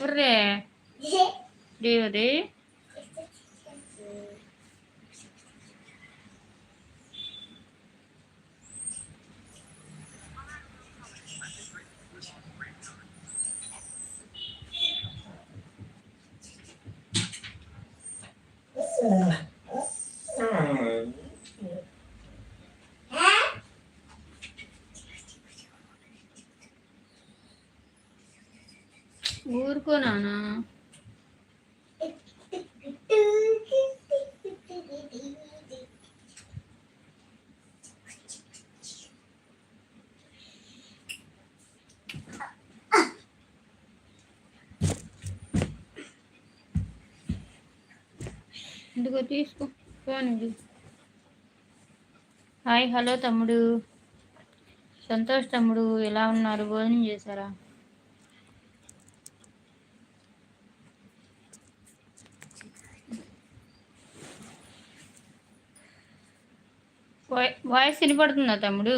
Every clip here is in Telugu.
Ore. Dire. ఊరుకో నానా. ఇందుకో తీసుకో ఫోన్ ఇది హాయ్ హలో తమ్ముడు. సంతోష్ తమ్ముడు ఎలా ఉన్నారు? భోజనం చేశారా? వాయిస్ వినపడుతుందా తమ్ముడు?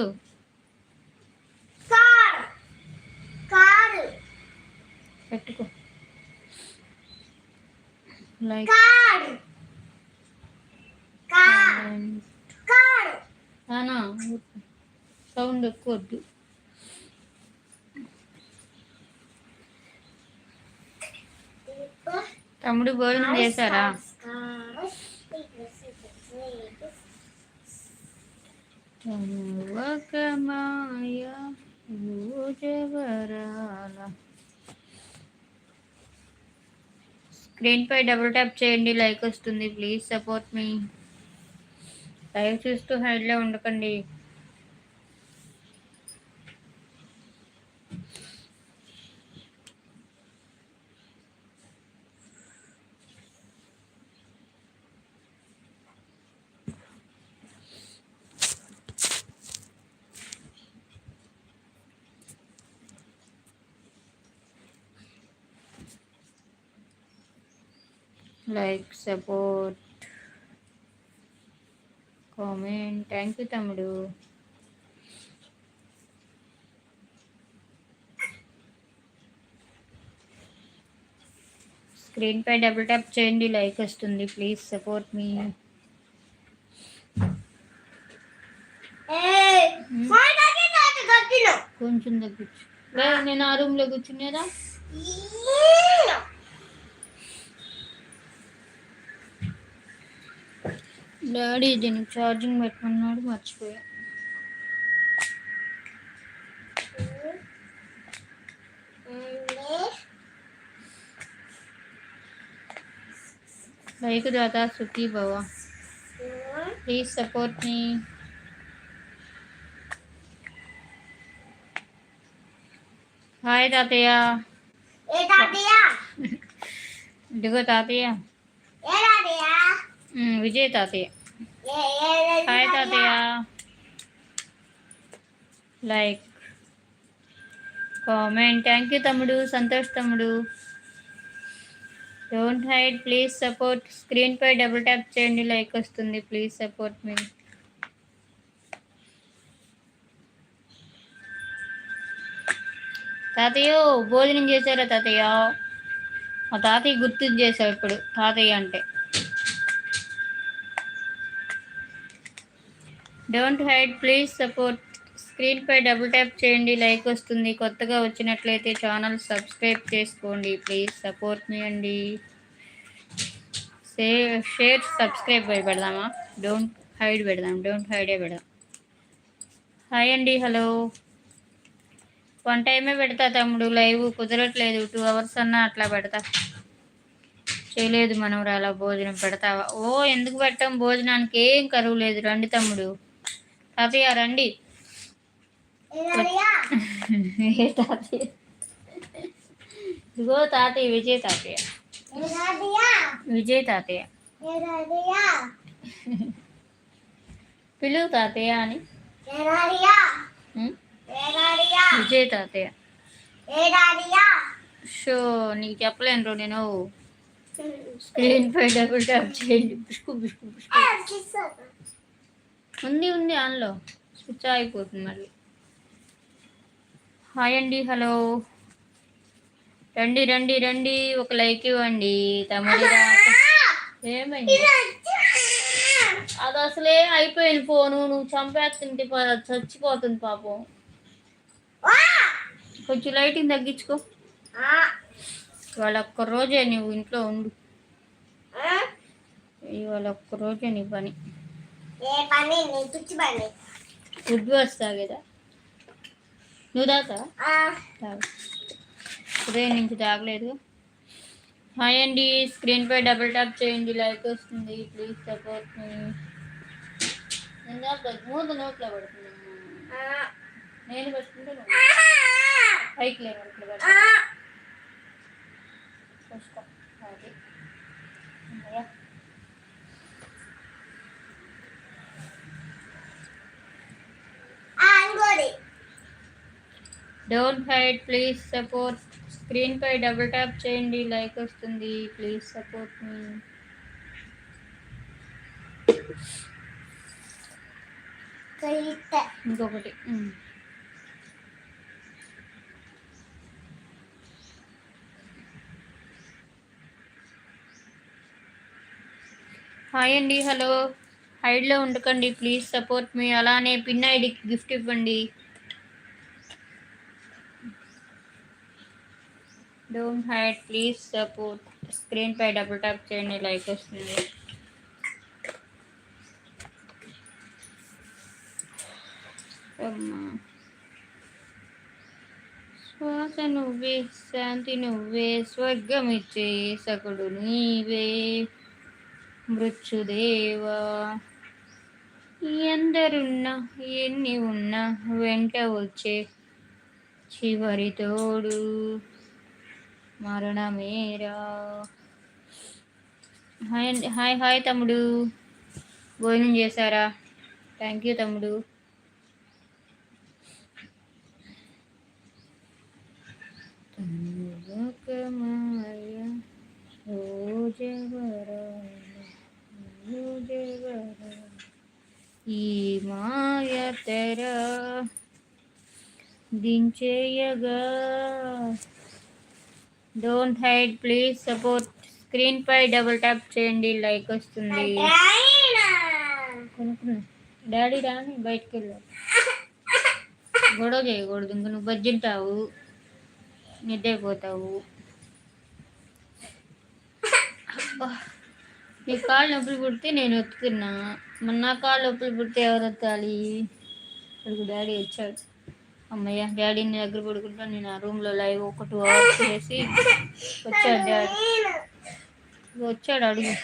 పెట్టుకో. లైక్ నానా సౌండ్ ఎక్కువ వద్దు. తమ్ముడు భోజనం చేశారా? ఒక మాయ ఊజవరాల స్క్రీన్ పై డబుల్ ట్యాప్ చేయండి లైక్ వస్తుంది ప్లీజ్ సపోర్ట్ మీ. లైవ్ చూస్తూ హైడ్లో ఉండకండి. Like support comment. Thank you తమ్ముడు. స్క్రీన్ పై డబుల్ ట్యాప్ చేయండి లైక్ వస్తుంది. Please support me. కొంచెం తగ్గించు లేదు నేను ఆ రూమ్లో కూర్చునేదా? డాడీ దీనికి ఛార్జింగ్ పెట్టమన్నాడు మర్చిపోయా. లైక్ దాదా సుఖీ భవ. ప్లీజ్ సపోర్ట్ మీ హాయ్ తాతయ్య. ఏ తాతయ్య? ఇదిగో తాతయ్య. ఏ తాతయ్య? ఉమ్, విజయ్ తాతయ్య. హాయ్ తాతయ్య. లైక్ కామెంట్ థ్యాంక్ యూ తమ్ముడు. సంతోష్ తమ్ముడు. Don't hide please support screen pi double tap చేయండి. లైక్ వస్తుంది. ప్లీజ్ సపోర్ట్ మీ తాతయ్య భోజనం చేశారా తాతయ్య? మా తాతయ్య గుర్తు చేసావు ఇప్పుడు. తాతయ్య అంటే. డోంట్ హైడ్ ప్లీజ్ సపోర్ట్ స్క్రీన్పై డబుల్ ట్యాప్ చేయండి లైక్ వస్తుంది. కొత్తగా వచ్చినట్లయితే ఛానల్ సబ్స్క్రైబ్ చేసుకోండి. ప్లీజ్ సపోర్ట్ మీ అండి. సే షేర్ సబ్స్క్రైబ్ అయి పెడదామా? డోంట్ హైడ్ పెడదాం. డోంట్ హైడే పెడదాం. హాయ్ అండి హలో వన్ టైమే పెడతా తమ్ముడు లైవ్ కుదరట్లేదు. టూ అవర్స్ అన్నా అట్లా పెడతా. చేయలేదు మనం అలా భోజనం పెడతావా? ఓ ఎందుకు పెట్టాం? భోజనానికి ఏం కరువు లేదు. రండి తమ్ముడు. తాతయ్య రండి. ఏ తాతయ్య? ఇదిగో తాతయ్య విజయ్ తాతయ్య. విజయ్ తాతయ్య. పిలువు తాతయ్య అని. విజయ్ తాతయ్య. షో నీకు చెప్పలేను రో నేను. స్క్రీన్ పై డబుల్ ట్యాప్ చేయండి. బిస్కు బిస్కు బిస్కు ఉంది ఉంది ఆన్లో స్విచ్ అయిపోతుంది మళ్ళీ. హాయ్ అండి హలో రండి రండి రండి. ఒక లైక్ ఇవ్వండి. తమ్ముడు. ఏమైంది? అది అసలే అయిపోయింది ఫోను. నువ్వు చంపేస్తుంటే చచ్చిపోతుంది పాపం. కొంచెం లైటింగ్ తగ్గించుకో. ఇవాళ ఒక్క రోజే నువ్వు ఇంట్లో ఉండు. ఇవాళ ఒక్క రోజే నీ పని. ఏ పని నీ పిచ్చి పని. ఫుడ్ వస్తా కదా నువ్వు తాతా ఆ, తాగు. ఉదయం నుంచి తాగలేదు. హాయ్ అండి స్క్రీన్ పై డబుల్ ట్యాప్ చేయండి లైక్ వస్తుంది ప్లీజ్ సపోర్ట్ మీ. మూత నోట్లో పడుతుంది. నేను పట్టుకుంటే పైకి లేవట్లు ఆ. చూసుకో don't hide please support screen pi double tap చేయండి లైక్ వస్తుంది. ప్లీజ్ సపోర్ట్ మీ ఇంకొకటి. హాయ్ అండి హలో హైడ్లో ఉండకండి ప్లీజ్ సపోర్ట్ మీ. అలానే పిన్ ఐడికి గిఫ్ట్ ఇవ్వండి. Don't hide please support. Screen pi double tap చేయండి లైక్ వస్తుంది. శ్వాస నువ్వే శాంతి నువ్వే స్వర్గమిచ్చే సకుడు నీవే మృత్యుదేవా. ఎందరున్నా ఎన్ని ఉన్నా వెంట వచ్చే చివరి తోడు మరణమేరా హాయ్ అండి హాయ్ హాయ్ తమ్ముడు. భోజనం చేశారా? థ్యాంక్ యూ తమ్ముడు. లోకమాయ ఈ మాయ తెర దించేయగా. Don't hide please support screen pi double tap చేయండి లైక్ వస్తుంది. కొనుక్కున్నా. డాడీ రాని బయటకు వెళ్ళాడు గొడవ చేయకూడదు ఇంక నువ్వు బజ్జింటావు నిద్రైపోతావు. అబ్బా. నీ కాళ్ళు నొప్పులు పుడితే నేను ఒత్తుకున్నా. మన నా కాళ్ళు నొప్పులు పుడితే ఎవరు ఒత్తాలి? అడుగు డాడీ వచ్చాడు. అమ్మయ్య డాడీని దగ్గర పడుకుంటా నేను ఆ రూమ్లో లైవ్ ఒక టూ అవర్స్ చేసి వచ్చాడు డాడీ. వచ్చాడు అడుగు.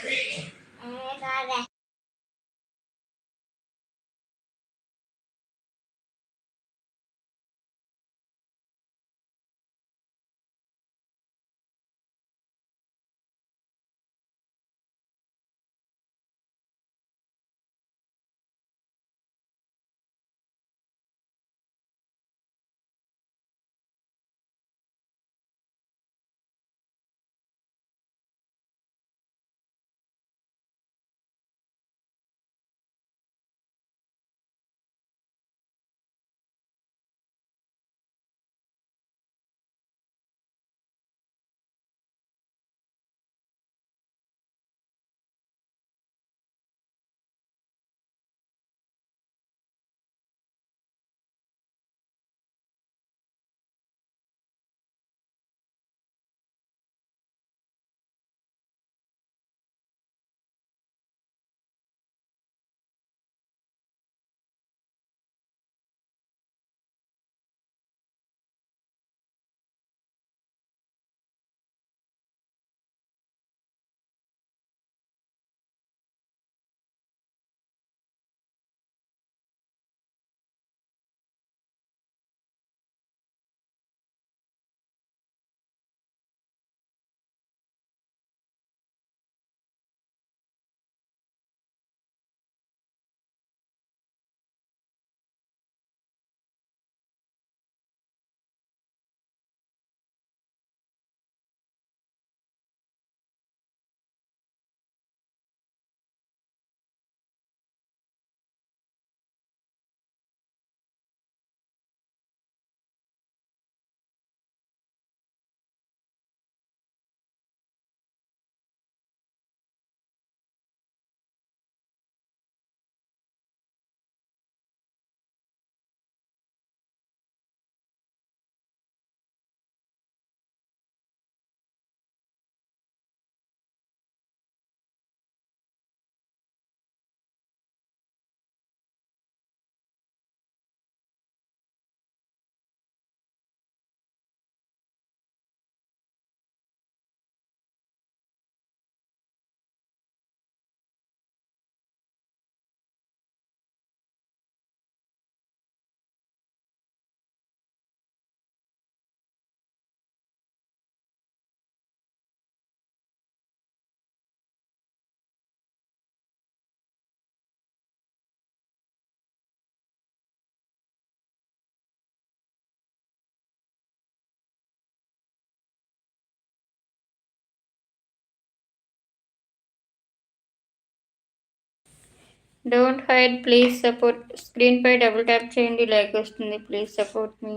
Don't hide please support screen pi double tap చేయండి లైక్ వస్తుంది. ప్లీజ్ సపోర్ట్ మీ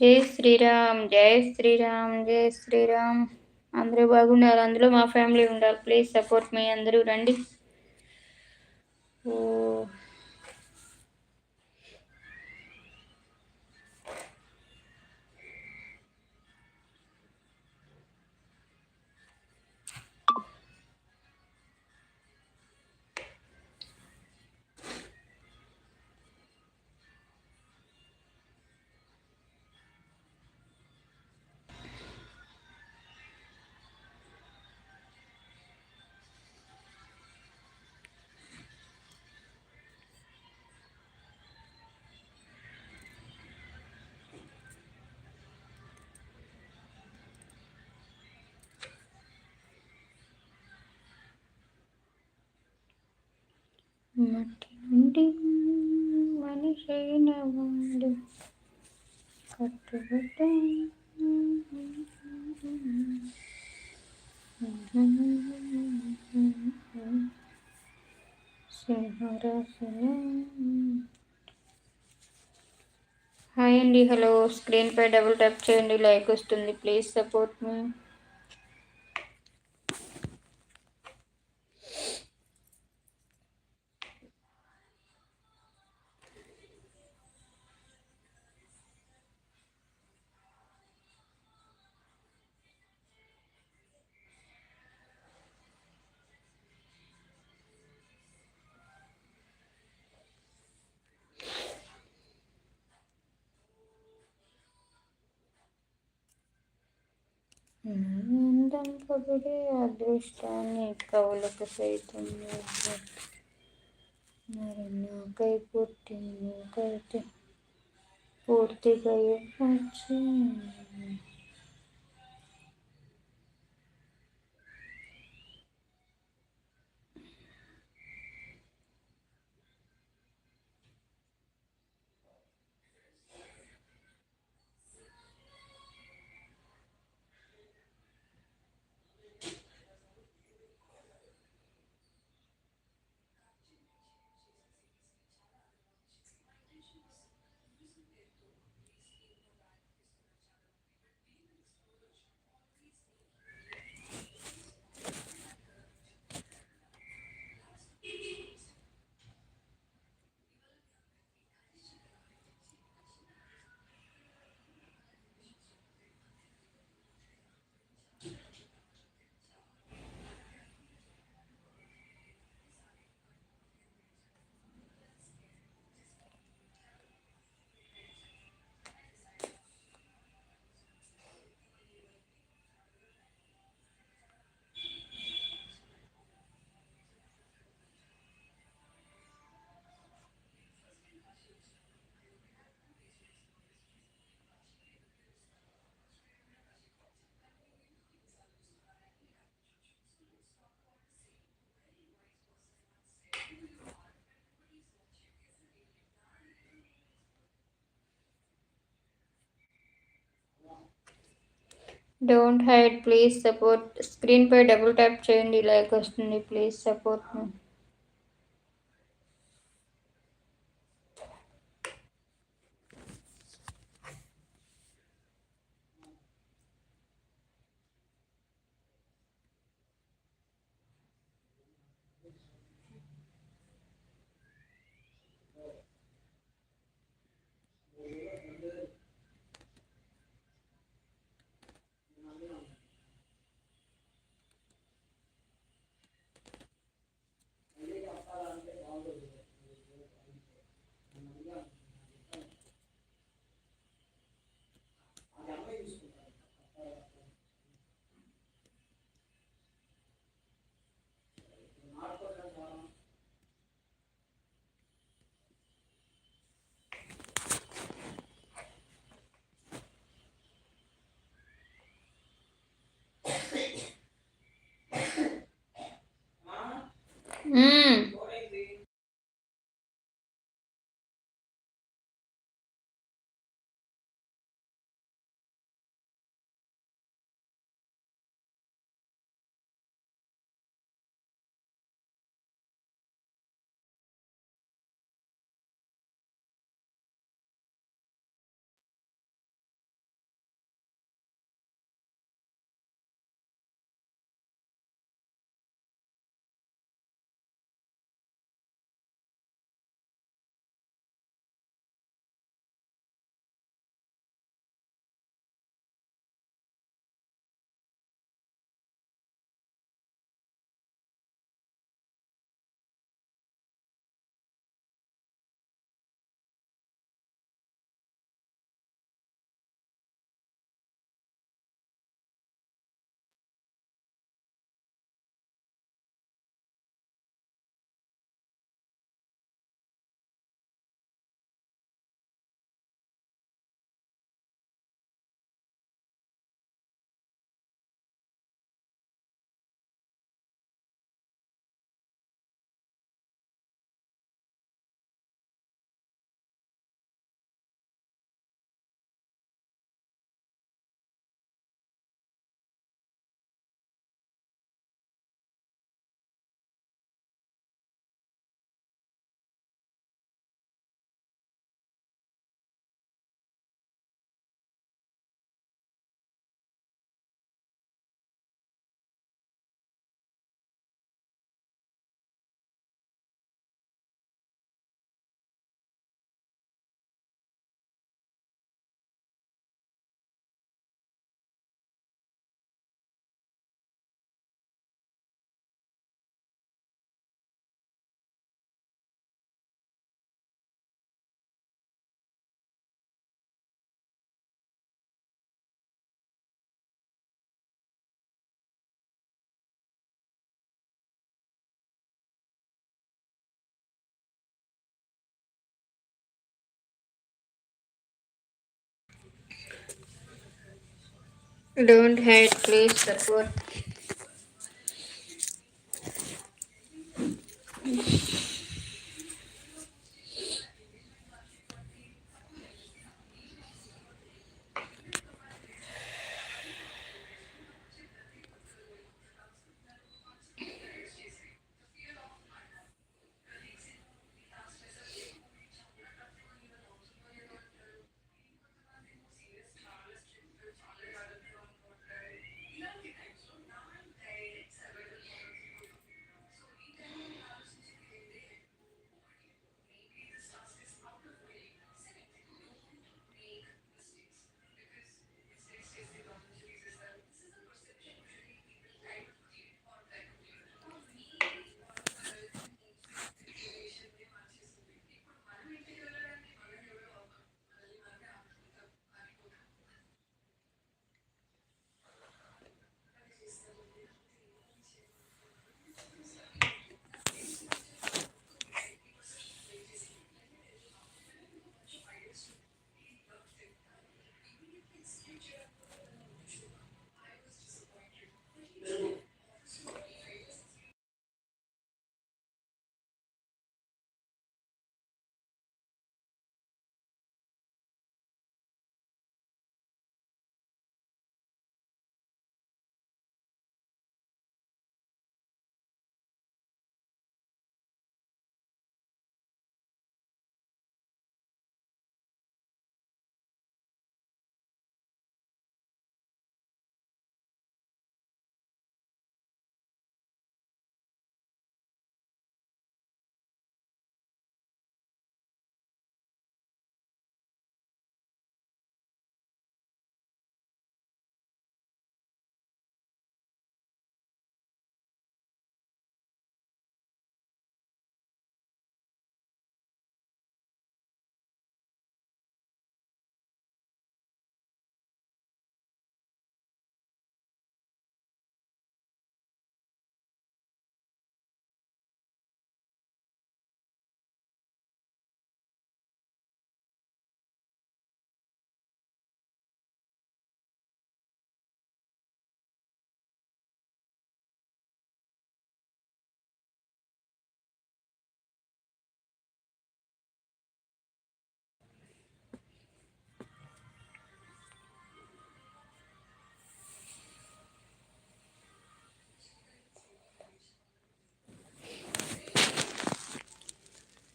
జై శ్రీరామ్ జై శ్రీరామ్ జై శ్రీరామ్. అందరూ బాగుండాలి అందులో మా ఫ్యామిలీ ఉండాలి. ప్లీజ్ సపోర్ట్ మీ అందరూ రండి. మట్టి నుండి మనిషైన వాడు కట్టుబడ్డ హాయ్ అండి హలో. స్క్రీన్ పై డబుల్ ట్యాప్ చేయండి. లైక్ వస్తుంది. Please support me. అందం పొగిడే అదృష్టాన్ని కవులకు సైతం మరి నాకై పూర్తి నీకైతే పూర్తిగా ఇవ్వచ్చు don't hide please support screen pi double tap చేయండి లైక్ వస్తుంది please support me don't hide please support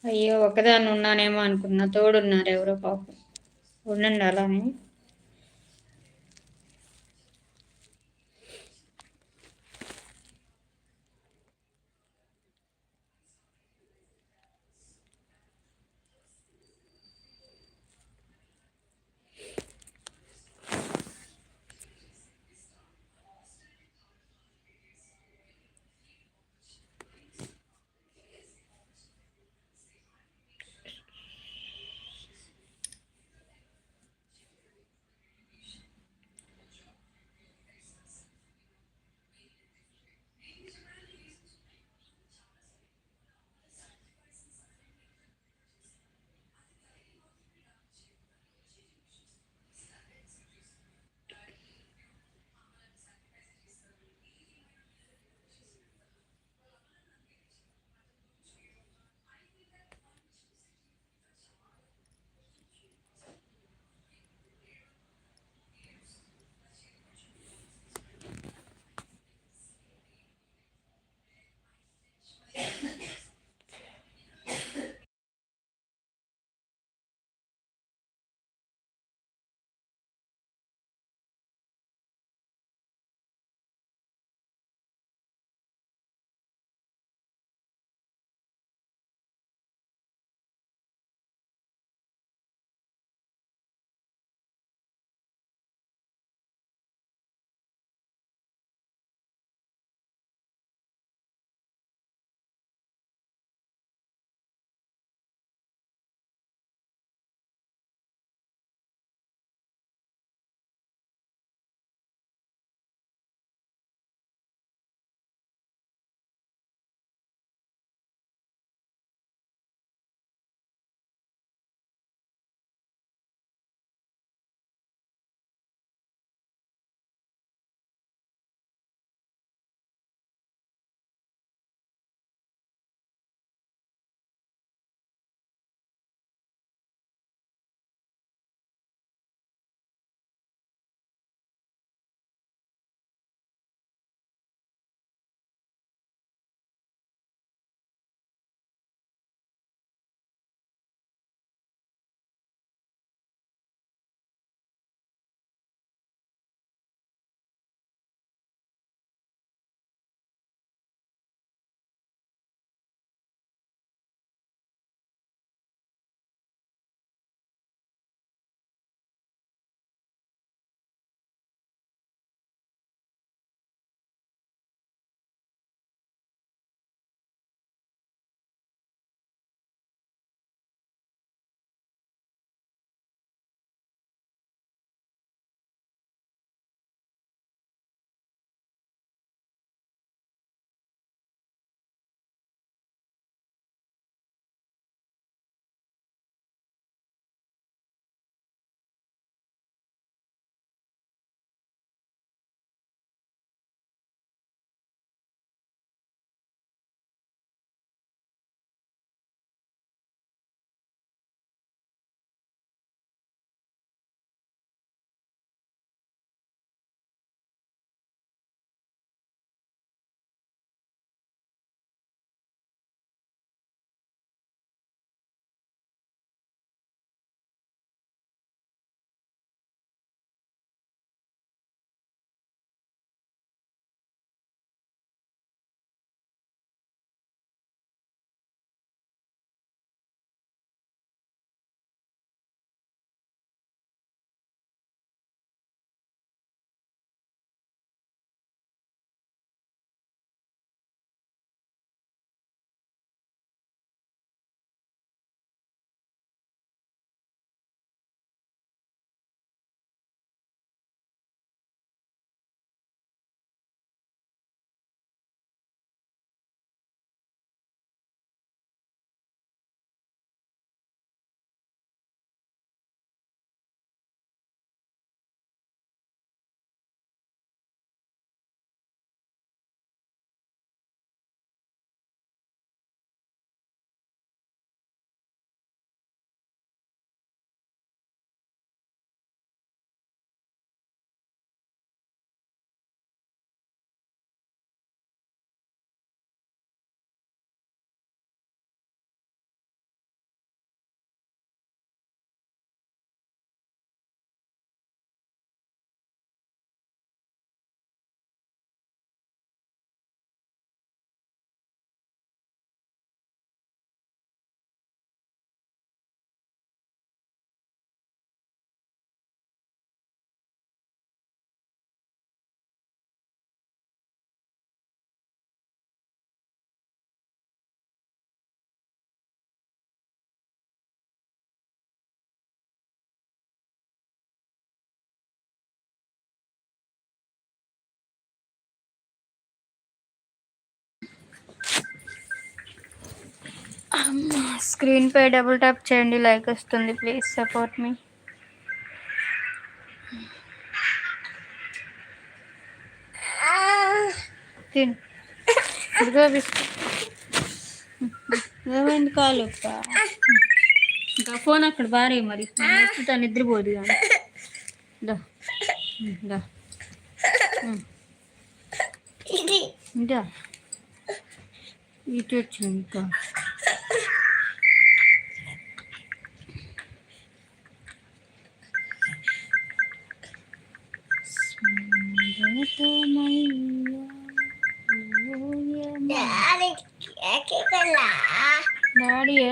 అయ్యో ఒకదాన్ని ఉన్నానేమో అనుకున్నా. తోడున్నారు ఎవరో పాపం. ఉండండి అలానే. స్క్రీన్ పై డబుల్ ట్యాప్ చేయండి లైక్ వస్తుంది ప్లీజ్ సపోర్ట్ మీ తిను. ఇదిగో బిస్కెట్ ఏమైంది కాలు? ఇంకా ఫోన్ అక్కడ బారే మరి. తను నిద్రపోదు కానీ ఇంకా? ఇటు వచ్చి ఇంకా.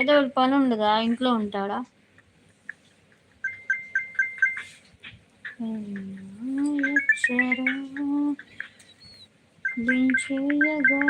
ఏదో ఒకటి పని ఉండదా? ఇంట్లో ఉంటాడా? దించేయగా